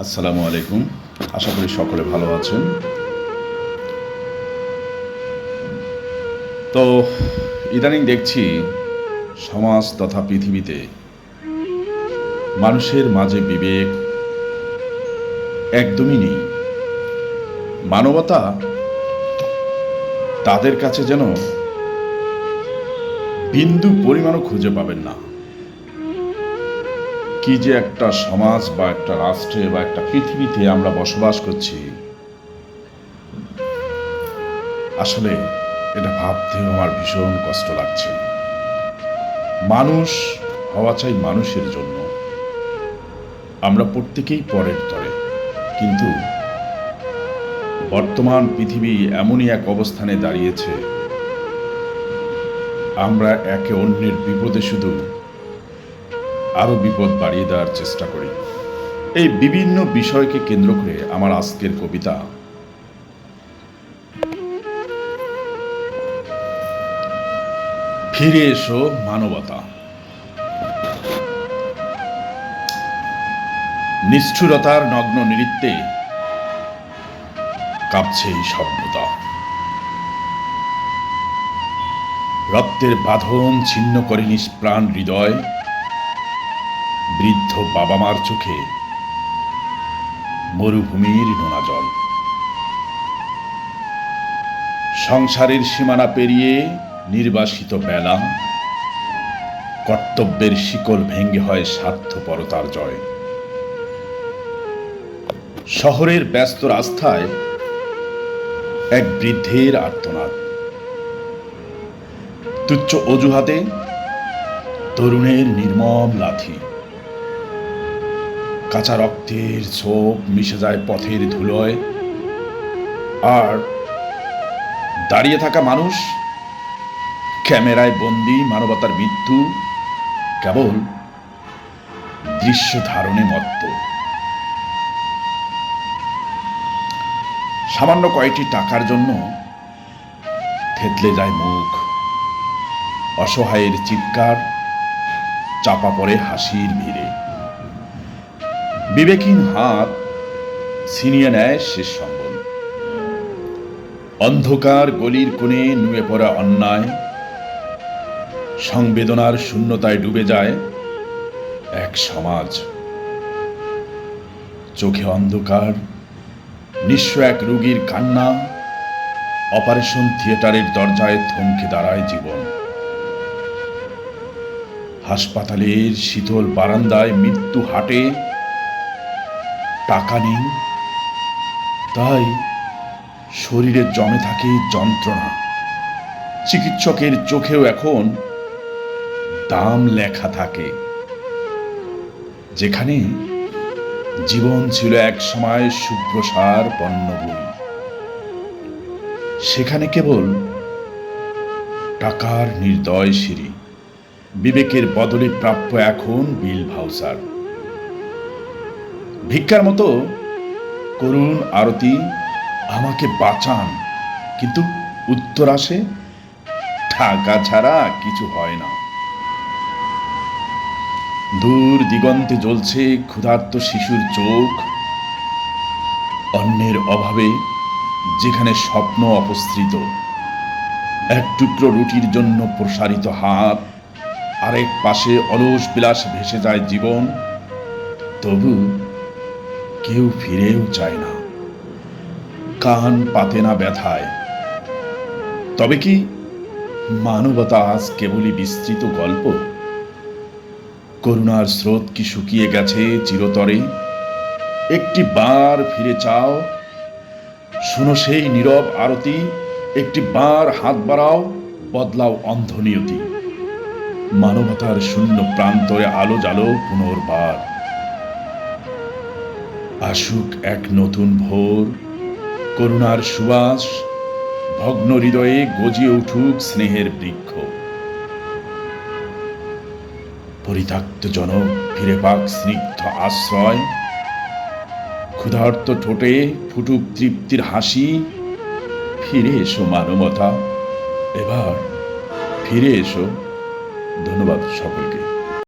আসসালামু আলাইকুম। আশা করি সকলে ভালো আছেন। তো, ইদানিং দেখছি সমাজ তথা পৃথিবীতে মানুষের মাঝে বিবেক একদমই নেই। মানবতা তাদের কাছে যেন বিন্দু পরিমাণও খুঁজে পাবেন না। কি যে একটা সমাজ বা একটা রাষ্ট্রে বা একটা পৃথিবীতে আমরা বসবাস করছি। আসলে এটা ভাবতেও আমার ভীষণ কষ্ট লাগছে। মানুষ হওয়া চাই মানুষের জন্য। আমরা প্রত্যেকেই পরের তরে। কিন্তু বর্তমান পৃথিবী এমনই এক অবস্থানে দাঁড়িয়েছে। আমরা একে অন্যের বিপদে শুধু আরও বিপদ বাড়িয়ে দেওয়ার চেষ্টা করি। এই বিভিন্ন বিষয়কে কেন্দ্র করে আমার আজকের কবিতা। ফিরে এসো মানবতা। নিষ্ঠুরতার নগ্ন নৃত্যে কাঁপছে এই সভ্যতা। রক্তের বাঁধন ছিন্ন করে নিষ্প্রাণ হৃদয়। বৃদ্ধ বাবা মার চোখে মরুভূমির নোনা জল। সংসারের সীমানা পেরিয়ে নির্বাসিত বেলা, কর্তব্যের শিকল ভেঙ্গে হয় স্বার্থপরতার জয়। শহরের ব্যস্ত রাস্তায় এক বৃদ্ধের আর্তনাদ। তুচ্ছ অজুহাতে তরুণের নির্মম লাথি। কাঁচা রক্তের ছোপ মিশে যায় পথের ধুলোয়। আর দাঁড়িয়ে থাকা মানুষ, ক্যামেরায় বন্দি মানবতার মৃত্যু, কেবল দৃশ্য ধারণে মত্ত। সামান্য কয়েকটি টাকার জন্য থেতলে যায় মুখ। অসহায়ের চিৎকার, চাপা পড়ে হাসির ভিড়ে। বিবেকহীন হাত ছিনিয়ে নেয় শেষ সম্বল। অন্ধকার গলির কোণে নুয়ে পড়া অন্যায় সংবেদনার শূন্যতায় ডুবে যায় এক সমাজ। চোখে অন্ধকার, নিঃস্ব এক রুগীর কান্না, অপারেশন থিয়েটারের দরজায় থমকে দাঁড়ায় জীবন। হাসপাতালের শীতল বারান্দায় মৃত্যু হাটে টাকা নেই। তাই শরীরে জমে থাকে যন্ত্রণা। চিকিৎসকের চোখেও এখন দাম লেখা থাকে। যেখানে জীবন ছিল এক সময় শুভ্রসার পণ্যভূমি সেখানে কেবল টাকার নির্দয় সিঁড়ি। বিবেকের বদলে প্রাপ্য এখন বিল ভাউসার ভিক্ষার মতো করুণ আরতি আমাকে বাঁচান, কিন্তু উত্তর আসে টাকা ছাড়া কিছু হয় না। দূর দিগন্তে জ্বলছে ক্ষুধার্ত শিশুর চোখ। অন্যের অভাবে যেখানে স্বপ্ন অপসৃত, এক টুকরো রুটির জন্য প্রসারিত হাত, আরেক পাশে অলস বিলাস ভেসে যায় জীবন। তবু কেউ ফিরেও চায় না। কান পাতে না ব্যথায়। তবে কি মানবতা আজ কেবলই বিস্তৃত গল্প? করুণার স্রোত কি শুকিয়ে গেছে চিরতরে? একটি বার ফিরে চাও। শুনো সেই নীরব আরতি। একটি বার হাত বাড়াও, বদলাও অন্ধ নিয়তি। মানবতার শূন্য প্রান্তরে আলো জালো পুনর্বার। আসুক এক নতুন ভোর। করুণার সুবাস, ভগ্ন হৃদয়ে গজিয়ে উঠুক স্নেহের বৃক্ষ। পরিত্যক্ত জনক, ফিরে পাক স্নিগ্ধ আশ্রয়। ক্ষুধার্ত ঠোঁটে ফুটুক তৃপ্তির হাসি। ফিরে এসো মানবতা। এবার ফিরে এসো। ধন্যবাদ সকলকে।